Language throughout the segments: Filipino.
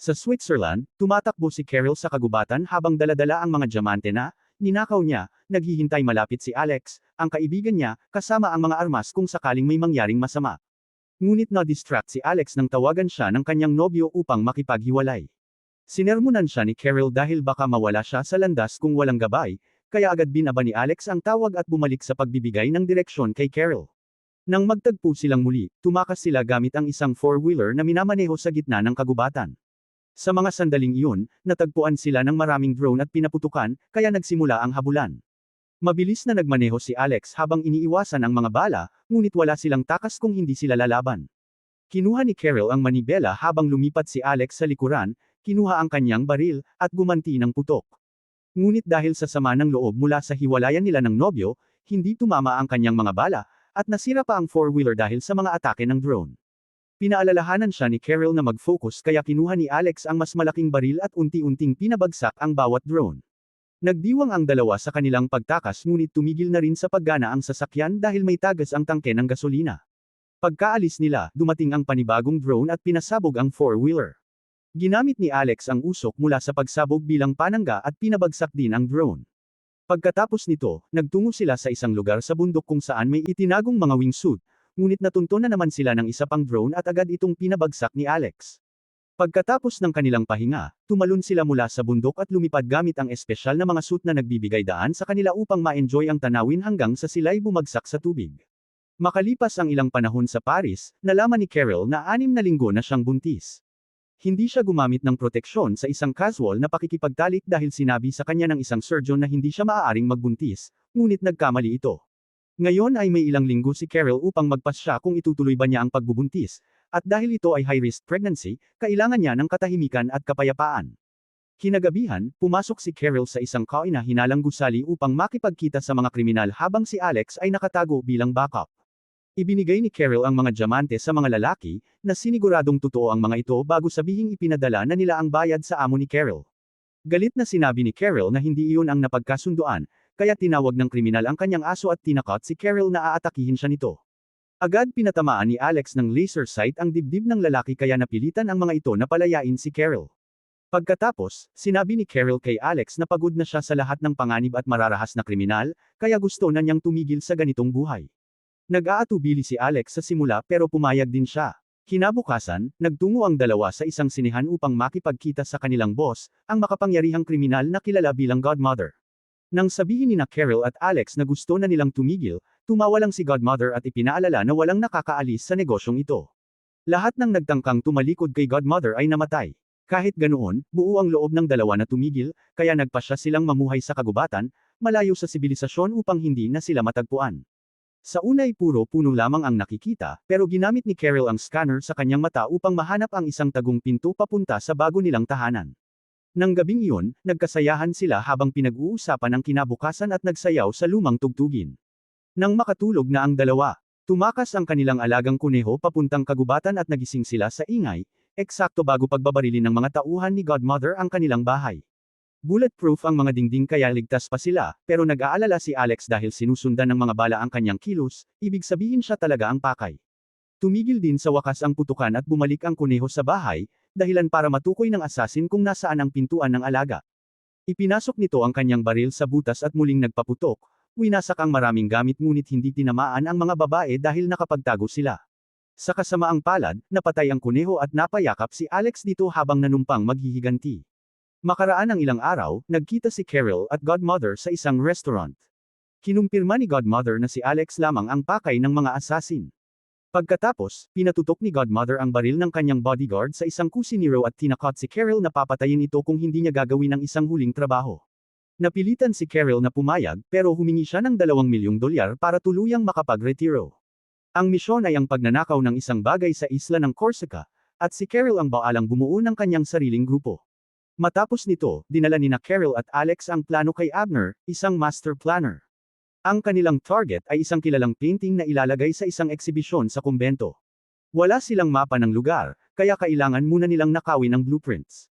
Sa Switzerland, tumatakbo si Carol sa kagubatan habang daladala ang mga diamante na, ninakaw niya, naghihintay malapit si Alex, ang kaibigan niya, kasama ang mga armas kung sakaling may mangyaring masama. Ngunit na-distract si Alex nang tawagan siya ng kanyang nobyo upang makipaghiwalay. Sinermonan siya ni Carol dahil baka mawala siya sa landas kung walang gabay, kaya agad binaba ni Alex ang tawag at bumalik sa pagbibigay ng direksyon kay Carol. Nang magtagpo silang muli, tumakas sila gamit ang isang four-wheeler na minamaneho sa gitna ng kagubatan. Sa mga sandaling iyon, natagpuan sila ng maraming drone at pinaputukan, kaya nagsimula ang habulan. Mabilis na nagmaneho si Alex habang iniiwasan ang mga bala, ngunit wala silang takas kung hindi sila lalaban. Kinuha ni Carol ang manibela habang lumipat si Alex sa likuran, kinuha ang kanyang baril, at gumanti ng putok. Ngunit dahil sa sama ng loob mula sa hiwalayan nila ng nobyo, hindi tumama ang kanyang mga bala, at nasira pa ang four-wheeler dahil sa mga atake ng drone. Pinaalalahanan siya ni Carol na mag-focus kaya kinuha ni Alex ang mas malaking baril at unti-unting pinabagsak ang bawat drone. Nagdiwang ang dalawa sa kanilang pagtakas ngunit tumigil na rin sa paggana ang sasakyan dahil may tagas ang tangke ng gasolina. Pagkaalis nila, dumating ang panibagong drone at pinasabog ang four-wheeler. Ginamit ni Alex ang usok mula sa pagsabog bilang panangga at pinabagsak din ang drone. Pagkatapos nito, nagtungo sila sa isang lugar sa bundok kung saan may itinagong mga wingsuit, ngunit natunto na naman sila ng isa pang drone at agad itong pinabagsak ni Alex. Pagkatapos ng kanilang pahinga, tumalon sila mula sa bundok at lumipad gamit ang espesyal na mga suit na nagbibigay daan sa kanila upang ma-enjoy ang tanawin hanggang sa sila'y bumagsak sa tubig. Makalipas ang ilang panahon sa Paris, nalaman ni Carol na anim na linggo na siyang buntis. Hindi siya gumamit ng proteksyon sa isang casual na pakikipagtalik dahil sinabi sa kanya ng isang surgeon na hindi siya maaaring magbuntis, ngunit nagkamali ito. Ngayon ay may ilang linggo si Carol upang magpasya kung itutuloy ba niya ang pagbubuntis, at dahil ito ay high-risk pregnancy, kailangan niya ng katahimikan at kapayapaan. Kinagabihan, pumasok si Carol sa isang kain na hinalang gusali upang makipagkita sa mga kriminal habang si Alex ay nakatago bilang backup. Ibinigay ni Carol ang mga diamante sa mga lalaki, na siniguradong totoo ang mga ito bago sabihing ipinadala na nila ang bayad sa amo ni Carol. Galit na sinabi ni Carol na hindi iyon ang napagkasunduan, kaya tinawag ng kriminal ang kanyang aso at tinakot si Carol na aatakihin siya nito. Agad pinatamaan ni Alex ng laser sight ang dibdib ng lalaki kaya napilitan ang mga ito na palayain si Carol. Pagkatapos, sinabi ni Carol kay Alex na pagod na siya sa lahat ng panganib at mararahas na kriminal, kaya gusto na niyang tumigil sa ganitong buhay. Nag-aatubili si Alex sa simula pero pumayag din siya. Kinabukasan, nagtungo ang dalawa sa isang sinihan upang makipagkita sa kanilang boss, ang makapangyarihang kriminal na kilala bilang Godmother. Nang sabihin ni na Carol at Alex na gusto na nilang tumigil, tumawa lang si Godmother at ipinaalala na walang nakakaalis sa negosyong ito. Lahat ng nagtangkang tumalikod kay Godmother ay namatay. Kahit ganoon, buo ang loob ng dalawa na tumigil, kaya nagpasya silang mamuhay sa kagubatan, malayo sa sibilisasyon upang hindi na sila matagpuan. Sa una ay puro puno lamang ang nakikita, pero ginamit ni Carol ang scanner sa kanyang mata upang mahanap ang isang tagong pinto papunta sa bago nilang tahanan. Nang gabing iyon, nagkasayahan sila habang pinag-uusapan ang kinabukasan at nagsayaw sa lumang tugtugin. Nang makatulog na ang dalawa, tumakas ang kanilang alagang kuneho papuntang kagubatan at nagising sila sa ingay, eksakto bago pagbabarilin ng mga tauhan ni Godmother ang kanilang bahay. Bulletproof ang mga dingding kaya ligtas pa sila, pero nag-aalala si Alex dahil sinusundan ng mga bala ang kanyang kilos, ibig sabihin siya talaga ang pakay. Tumigil din sa wakas ang putukan at bumalik ang kuneho sa bahay, dahilan para matukoy ng asasin kung nasaan ang pintuan ng alaga. Ipinasok nito ang kanyang baril sa butas at muling nagpaputok, winasak ang maraming gamit ngunit hindi tinamaan ang mga babae dahil nakapagtago sila. Sa kasamaang palad, napatay ang kuneho at napayakap si Alex dito habang nanumpang maghihiganti. Makaraan ang ilang araw, nagkita si Carol at Godmother sa isang restaurant. Kinumpirma ni Godmother na si Alex lamang ang pakay ng mga asasin. Pagkatapos, pinatutok ni Godmother ang baril ng kanyang bodyguard sa isang kusinero at tinakot si Carol na papatayin ito kung hindi niya gagawin ang isang huling trabaho. Napilitan si Carol na pumayag, pero humingi siya ng 2 milyong dolyar para tuluyang makapagretiro. Ang misyon ay ang pagnanakaw ng isang bagay sa isla ng Corsica, at si Carol ang baalang bumuo ng kanyang sariling grupo. Matapos nito, dinala ni na Carol at Alex ang plano kay Abner, isang master planner. Ang kanilang target ay isang kilalang painting na ilalagay sa isang eksibisyon sa kumbento. Wala silang mapa ng lugar, kaya kailangan muna nilang nakawin ang blueprints.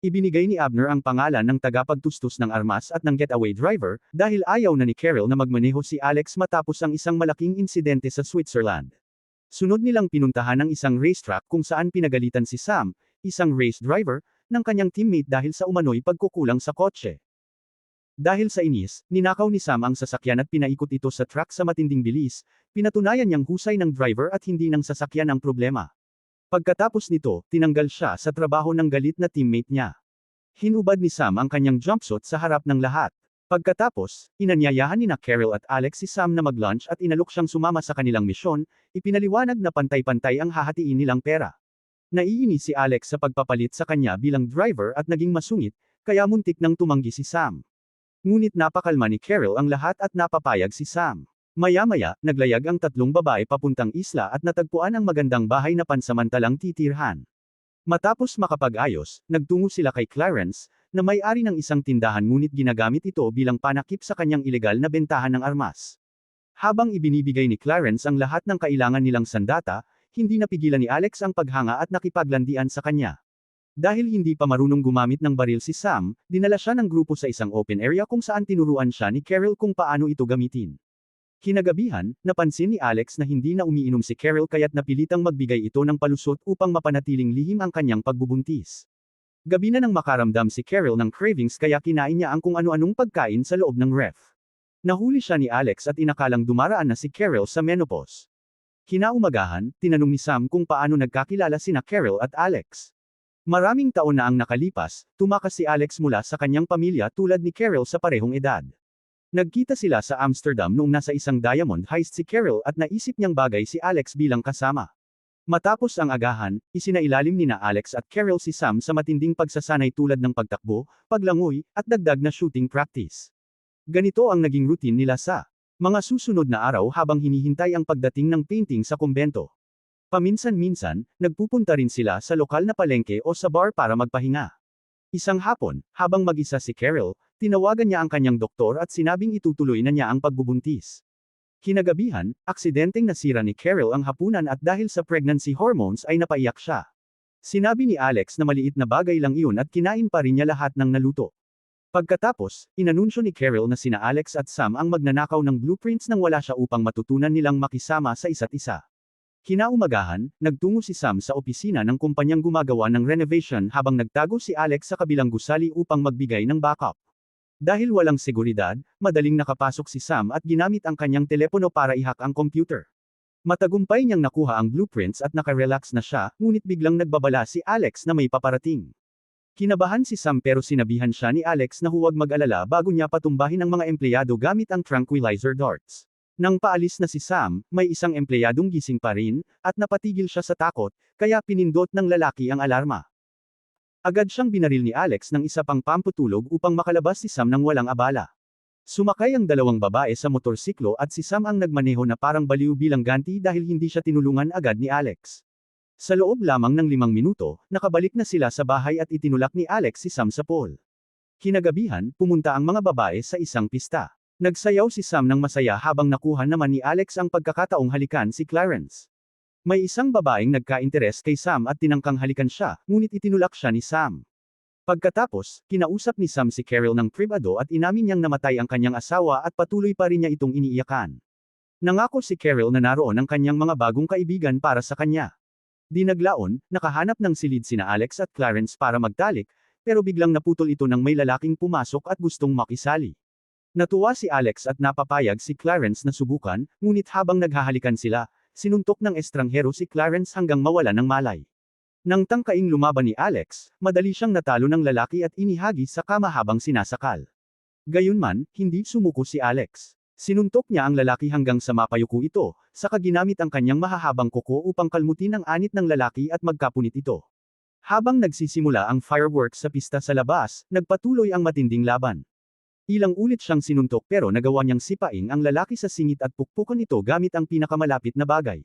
Ibinigay ni Abner ang pangalan ng tagapagtustos ng armas at ng getaway driver, dahil ayaw na ni Carol na magmaneho si Alex matapos ang isang malaking insidente sa Switzerland. Sunod nilang pinuntahan ang isang racetrack kung saan pinagalitan si Sam, isang race driver, ng kanyang teammate dahil sa umano'y pagkukulang sa kotse. Dahil sa inis, ninakaw ni Sam ang sasakyan at pinaikot ito sa track sa matinding bilis, pinatunayan niyang husay ng driver at hindi ng sasakyan ang problema. Pagkatapos nito, tinanggal siya sa trabaho ng galit na teammate niya. Hinubad ni Sam ang kanyang jumpsuit sa harap ng lahat. Pagkatapos, inanyayahan ni na Carol at Alex si Sam na mag-lunch at inalok siyang sumama sa kanilang misyon, ipinaliwanag na pantay-pantay ang hahatiin nilang pera. Naiinis si Alex sa pagpapalit sa kanya bilang driver at naging masungit, kaya muntik nang tumanggi si Sam. Ngunit napakalma ni Carol ang lahat at napapayag si Sam. Maya-maya, naglayag ang tatlong babae papuntang isla at natagpuan ang magandang bahay na pansamantalang titirhan. Matapos makapag-ayos, nagtungo sila kay Clarence, na may-ari ng isang tindahan ngunit ginagamit ito bilang panakip sa kanyang ilegal na bentahan ng armas. Habang ibinibigay ni Clarence ang lahat ng kailangan nilang sandata, hindi napigilan ni Alex ang paghanga at nakipaglandian sa kanya. Dahil hindi pa marunong gumamit ng baril si Sam, dinala siya ng grupo sa isang open area kung saan tinuruan siya ni Carol kung paano ito gamitin. Kinagabihan, napansin ni Alex na hindi na umiinom si Carol kaya't napilitang magbigay ito ng palusot upang mapanatiling lihim ang kanyang pagbubuntis. Gabi na nang makaramdam si Carol ng cravings kaya kinain niya ang kung ano-anong pagkain sa loob ng ref. Nahuli siya ni Alex at inakalang dumaraan na si Carol sa menopause. Kinaumagahan, tinanong ni Sam kung paano nagkakilala sina Carol at Alex. Maraming taon na ang nakalipas, tumakas si Alex mula sa kanyang pamilya tulad ni Carol sa parehong edad. Nagkita sila sa Amsterdam noong nasa isang diamond heist si Carol at naisip niyang bagay si Alex bilang kasama. Matapos ang agahan, isinailalim ni na Alex at Carol si Sam sa matinding pagsasanay tulad ng pagtakbo, paglangoy, at dagdag na shooting practice. Ganito ang naging routine nila sa mga susunod na araw habang hinihintay ang pagdating ng painting sa kumbento. Paminsan-minsan, nagpupunta rin sila sa lokal na palengke o sa bar para magpahinga. Isang hapon, habang mag-isa si Carol, tinawagan niya ang kanyang doktor at sinabing itutuloy na niya ang pagbubuntis. Kinagabihan, aksidenteng nasira ni Carol ang hapunan at dahil sa pregnancy hormones ay napaiyak siya. Sinabi ni Alex na maliit na bagay lang iyon at kinain pa rin niya lahat ng naluto. Pagkatapos, inanunsyo ni Carol na sina Alex at Sam ang magnanakaw ng blueprints nang wala siya upang matutunan nilang makisama sa isa't isa. Kinaumagahan, nagtungo si Sam sa opisina ng kumpanyang gumagawa ng renovation habang nagtago si Alex sa kabilang gusali upang magbigay ng backup. Dahil walang seguridad, madaling nakapasok si Sam at ginamit ang kanyang telepono para ihack ang computer. Matagumpay niyang nakuha ang blueprints at nakarelax na siya, ngunit biglang nagbabala si Alex na may paparating. Kinabahan si Sam pero sinabihan siya ni Alex na huwag mag-alala bago niya patumbahin ang mga empleyado gamit ang tranquilizer darts. Nang paalis na si Sam, may isang empleyadong gising pa rin, at napatigil siya sa takot, kaya pinindot ng lalaki ang alarma. Agad siyang binaril ni Alex ng isa pang pamputulog upang makalabas si Sam ng walang abala. Sumakay ang dalawang babae sa motorsiklo at si Sam ang nagmaneho na parang baliw bilang ganti dahil hindi siya tinulungan agad ni Alex. Sa loob lamang ng limang minuto, nakabalik na sila sa bahay at itinulak ni Alex si Sam sa pool. Kinagabihan, pumunta ang mga babae sa isang pista. Nagsayaw si Sam ng masaya habang nakuha naman ni Alex ang pagkakataong halikan si Clarence. May isang babaeng nagka-interes kay Sam at tinangkang halikan siya, ngunit itinulak siya ni Sam. Pagkatapos, kinausap ni Sam si Carol ng privado at inamin niyang namatay ang kanyang asawa at patuloy pa rin niya itong iniiyakan. Nangako si Carol na naroon ang kanyang mga bagong kaibigan para sa kanya. Dinaglaon, nakahanap ng silid sina Alex at Clarence para magtalik, pero biglang naputol ito ng may lalaking pumasok at gustong makisali. Natuwa si Alex at napapayag si Clarence na subukan, ngunit habang naghahalikan sila, sinuntok ng estranghero si Clarence hanggang mawala ng malay. Nang tangkaing lumaban ni Alex, madali siyang natalo ng lalaki at inihagi sa kama habang sinasakal. Gayunman, hindi sumuko si Alex. Sinuntok niya ang lalaki hanggang sa mapayuko ito, saka ginamit ang kanyang mahahabang kuko upang kalmutin ang anit ng lalaki at magkapunit ito. Habang nagsisimula ang fireworks sa pista sa labas, nagpatuloy ang matinding laban. Ilang ulit siyang sinuntok pero nagawa niyang sipaing ang lalaki sa singit at pukpukan ito gamit ang pinakamalapit na bagay.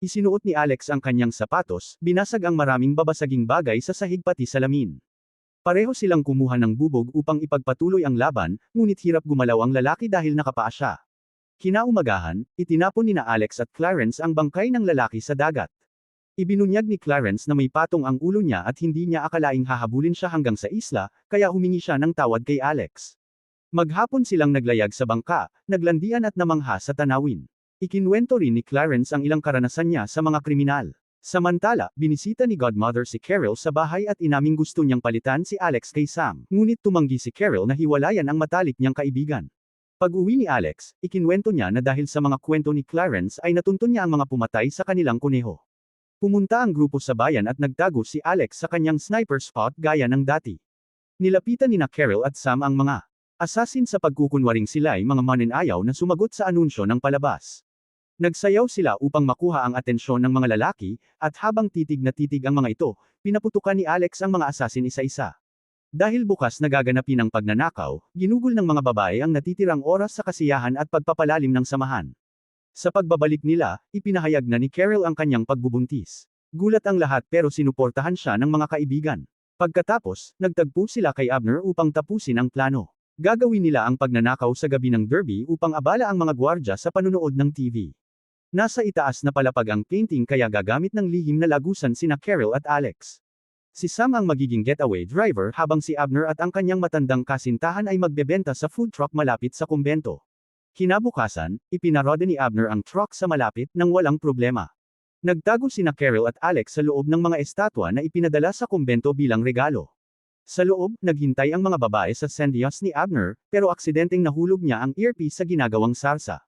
Isinuot ni Alex ang kanyang sapatos, binasag ang maraming babasaging bagay sa sahig pati salamin. Pareho silang kumuha ng bubog upang ipagpatuloy ang laban, ngunit hirap gumalaw ang lalaki dahil nakapaa siya. Kinaumagahan, itinapon ni na Alex at Clarence ang bangkay ng lalaki sa dagat. Ibinunyag ni Clarence na may patong ang ulo niya at hindi niya akalaing hahabulin siya hanggang sa isla, kaya humingi siya ng tawad kay Alex. Maghapon silang naglayag sa bangka, naglandian at namangha sa tanawin. Ikinwento rin ni Clarence ang ilang karanasan niya sa mga kriminal. Samantala, binisita ni Godmother si Carol sa bahay at inaming gusto niyang palitan si Alex kay Sam. Ngunit tumanggi si Carol na hiwalayan ang matalik niyang kaibigan. Pag-uwi ni Alex, ikinwento niya na dahil sa mga kwento ni Clarence ay natuntun niya ang mga pumatay sa kanilang kuneho. Pumunta ang grupo sa bayan at nagtago si Alex sa kanyang sniper spot gaya ng dati. Nilapitan ni na Carol at Sam ang mga assassin sa pagkukunwaring sila ay mga mananayaw na sumagot sa anunsyo ng palabas. Nagsayaw sila upang makuha ang atensyon ng mga lalaki, at habang titig na titig ang mga ito, pinaputukan ni Alex ang mga assassin isa-isa. Dahil bukas nagaganapin ang pagnanakaw, ginugol ng mga babae ang natitirang oras sa kasiyahan at pagpapalalim ng samahan. Sa pagbabalik nila, ipinahayag na ni Carol ang kanyang pagbubuntis. Gulat ang lahat pero sinuportahan siya ng mga kaibigan. Pagkatapos, nagtagpo sila kay Abner upang tapusin ang plano. Gagawin nila ang pagnanakaw sa gabi ng derby upang abala ang mga gwardya sa panunood ng TV. Nasa itaas na palapag ang painting kaya gagamit ng lihim na lagusan sina Carol at Alex. Si Sam ang magiging getaway driver habang si Abner at ang kanyang matandang kasintahan ay magbebenta sa food truck malapit sa kumbento. Kinabukasan, ipinaroda ni Abner ang truck sa malapit nang walang problema. Nagtago sina Carol at Alex sa loob ng mga estatwa na ipinadala sa kumbento bilang regalo. Sa loob, naghintay ang mga babae sa sendyas ni Abner, pero aksidenteng nahulog niya ang earpiece sa ginagawang sarsa.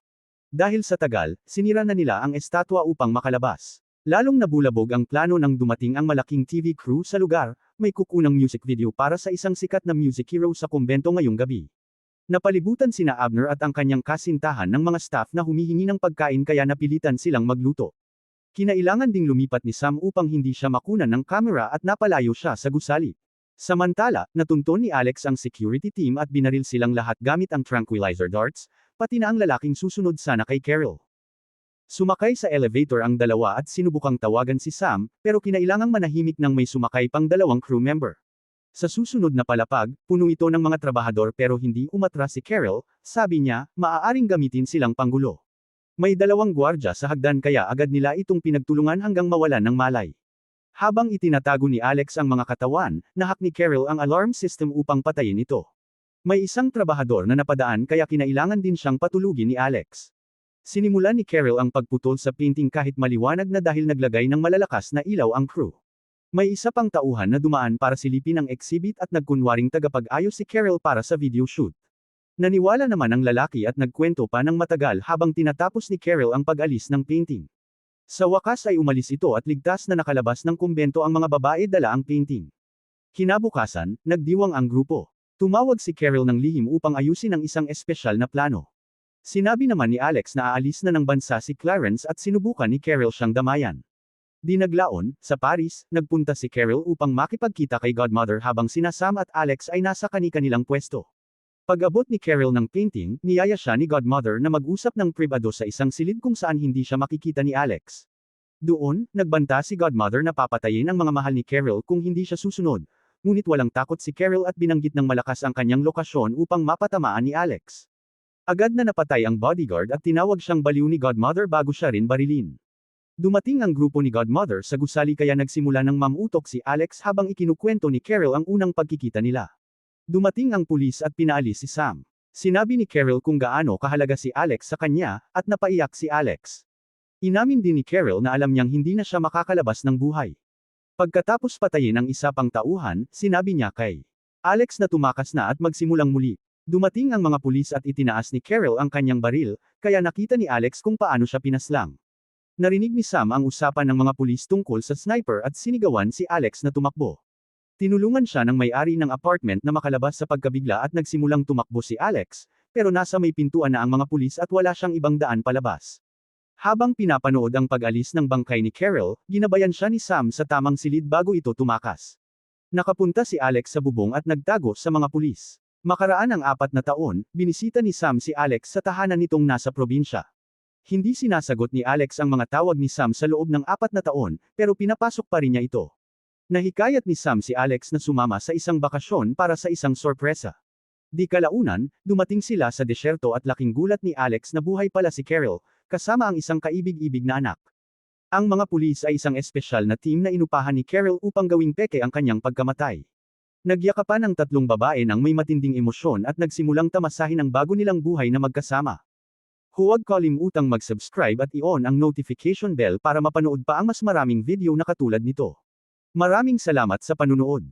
Dahil sa tagal, sinira na nila ang estatwa upang makalabas. Lalong nabulabog ang plano nang dumating ang malaking TV crew sa lugar, may kukunang music video para sa isang sikat na music hero sa kumbento ngayong gabi. Napalibutan sina Abner at ang kanyang kasintahan ng mga staff na humihingi ng pagkain kaya napilitan silang magluto. Kinailangan ding lumipat ni Sam upang hindi siya makunan ng kamera at napalayo siya sa gusali. Samantala, natunton ni Alex ang security team at binaril silang lahat gamit ang tranquilizer darts, pati na ang lalaking susunod sana kay Carol. Sumakay sa elevator ang dalawa at sinubukang tawagan si Sam, pero kinailangang manahimik nang may sumakay pang dalawang crew member. Sa susunod na palapag, puno ito ng mga trabahador pero hindi umatras si Carol, sabi niya, maaaring gamitin silang panggulo. May dalawang gwardya sa hagdan kaya agad nila itong pinagtulungan hanggang mawalan ng malay. Habang itinatago ni Alex ang mga katawan, nahak ni Carol ang alarm system upang patayin ito. May isang trabahador na napadaan kaya kinailangan din siyang patulugin ni Alex. Sinimulan ni Carol ang pagputol sa painting kahit maliwanag na dahil naglagay ng malalakas na ilaw ang crew. May isa pang tauhan na dumaan para silipin ang exhibit at nagkunwaring tagapag-ayos si Carol para sa video shoot. Naniwala naman ang lalaki at nagkwento pa ng matagal habang tinatapos ni Carol ang pag-alis ng painting. Sa wakas ay umalis ito at ligtas na nakalabas ng kumbento ang mga babae dala ang painting. Kinabukasan, nagdiwang ang grupo. Tumawag si Carol ng lihim upang ayusin ang isang espesyal na plano. Sinabi naman ni Alex na aalis na ng bansa si Clarence at sinubukan ni Carol siyang damayan. Dinaglaon, sa Paris, nagpunta si Carol upang makipagkita kay Godmother habang sina Sam at Alex ay nasa kani-kanilang pwesto. Pag-abot ni Carol ng painting, niyaya siya ni Godmother na mag-usap ng pribado sa isang silid kung saan hindi siya makikita ni Alex. Doon, nagbanta si Godmother na papatayin ang mga mahal ni Carol kung hindi siya susunod, ngunit walang takot si Carol at binanggit ng malakas ang kanyang lokasyon upang mapatamaan ni Alex. Agad na napatay ang bodyguard at tinawag siyang baliw ni Godmother bago siya rin barilin. Dumating ang grupo ni Godmother sa gusali kaya nagsimula ng mamutok si Alex habang ikinukwento ni Carol ang unang pagkikita nila. Dumating ang pulis at pinaalis si Sam. Sinabi ni Carol kung gaano kahalaga si Alex sa kanya, at napaiyak si Alex. Inamin din ni Carol na alam niyang hindi na siya makakalabas ng buhay. Pagkatapos patayin ang isa pang tauhan, sinabi niya kay Alex na tumakas na at magsimulang muli. Dumating ang mga pulis at itinaas ni Carol ang kanyang baril, kaya nakita ni Alex kung paano siya pinaslang. Narinig ni Sam ang usapan ng mga pulis tungkol sa sniper at sinigawan si Alex na tumakbo. Tinulungan siya ng may-ari ng apartment na makalabas sa pagkabigla at nagsimulang tumakbo si Alex, pero nasa may pintuan na ang mga pulis at wala siyang ibang daan palabas. Habang pinapanood ang pag-alis ng bangkay ni Carol, ginabayan siya ni Sam sa tamang silid bago ito tumakas. Nakapunta si Alex sa bubong at nagtago sa mga pulis. Makaraan ang apat na taon, binisita ni Sam si Alex sa tahanan nitong nasa probinsya. Hindi sinasagot ni Alex ang mga tawag ni Sam sa loob ng apat na taon, pero pinapasok pa rin niya ito. Nahikayat ni Sam si Alex na sumama sa isang bakasyon para sa isang sorpresa. Di kalaunan, dumating sila sa desyerto at laking gulat ni Alex na buhay pala si Carol, kasama ang isang kaibig-ibig na anak. Ang mga pulis ay isang espesyal na team na inupahan ni Carol upang gawing peke ang kanyang pagkamatay. Nagyakapan ang tatlong babae ng may matinding emosyon at nagsimulang tamasahin ang bago nilang buhay na magkasama. Huwag kalimutang mag-subscribe at i-on ang notification bell para mapanood pa ang mas maraming video na katulad nito. Maraming salamat sa panunood.